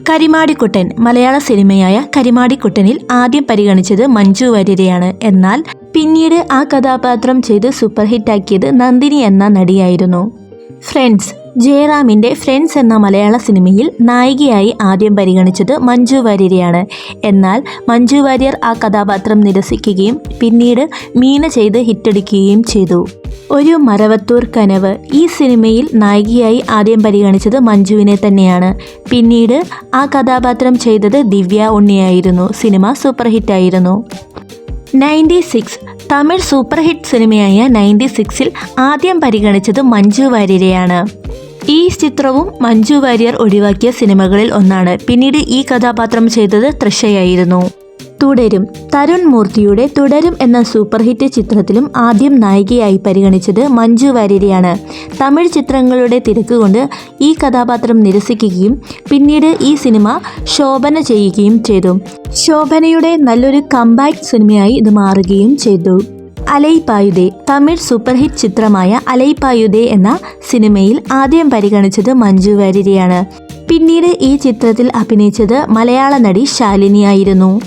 കരിമാടിക്കുട്ടൻ മലയാള സിനിമയായ കരിമാടിക്കുട്ടനിൽ ആദ്യം പരിഗണിച്ചത് മഞ്ജു വാര്യരെയാണ് എന്നാൽ പിന്നീട് ആ കഥാപാത്രം ചെയ്ത് സൂപ്പർ ഹിറ്റാക്കിയത് നന്ദിനി എന്ന നടിയായിരുന്നു. ഫ്രണ്ട്സ് ജയറാമിന്റെ ഫ്രണ്ട്സ് എന്ന മലയാള സിനിമയിൽ നായികയായി ആദ്യം പരിഗണിച്ചത് മഞ്ജു വാര്യരെയാണ് എന്നാൽ മഞ്ജു വാര്യർ ആ കഥാപാത്രം നിരസിക്കുകയും പിന്നീട് മീന ചെയ്ത് ഹിറ്റടിക്കുകയും ചെയ്തു. ഒരു മരവത്തൂർ കനവ് ഈ സിനിമയിൽ നായികയായി ആദ്യം പരിഗണിച്ചത് മഞ്ജുവിനെ തന്നെയാണ്. പിന്നീട് ആ കഥാപാത്രം ചെയ്തത് ദിവ്യ ഉണ്ണിയായിരുന്നു. Cinema super ഹിറ്റായിരുന്നു ninety six Tamil super hit സിനിമയായ ninety സിക്സിൽ ആദ്യം പരിഗണിച്ചത് മഞ്ജു വാര്യരെയാണ്. ഈ ചിത്രവും മഞ്ജു വാര്യർ ഒഴിവാക്കിയ സിനിമകളിൽ ഒന്നാണ്. പിന്നീട് ഈ കഥാപാത്രം ചെയ്തത് തൃഷയായിരുന്നു. തുടരും. തരുൺ മൂർത്തിയുടെ തുടരും എന്ന സൂപ്പർ ഹിറ്റ് ചിത്രത്തിലും ആദ്യം നായികയായി പരിഗണിച്ചത് മഞ്ജു വാര്യരെയാണ്. തമിഴ് ചിത്രങ്ങളുടെ തിരക്ക് കൊണ്ട് ഈ കഥാപാത്രം നിരസിക്കുകയും പിന്നീട് ഈ സിനിമ ശോഭന ചെയ്യുകയും ചെയ്തു. ശോഭനയുടെ നല്ലൊരു കമ്പാക്ട് സിനിമയായി ഇത് മാറുകയും ചെയ്തു. അലൈപായുദേ തമിഴ് സൂപ്പർ ഹിറ്റ് ചിത്രമായ അലൈപായുദേ എന്ന സിനിമയിൽ ആദ്യം പരിഗണിച്ചത് മഞ്ജു വാര്യരെയാണ്. പിന്നീട് ഈ ചിത്രത്തിൽ അഭിനയിച്ചത് മലയാള നടി ശാലിനിയായിരുന്നു.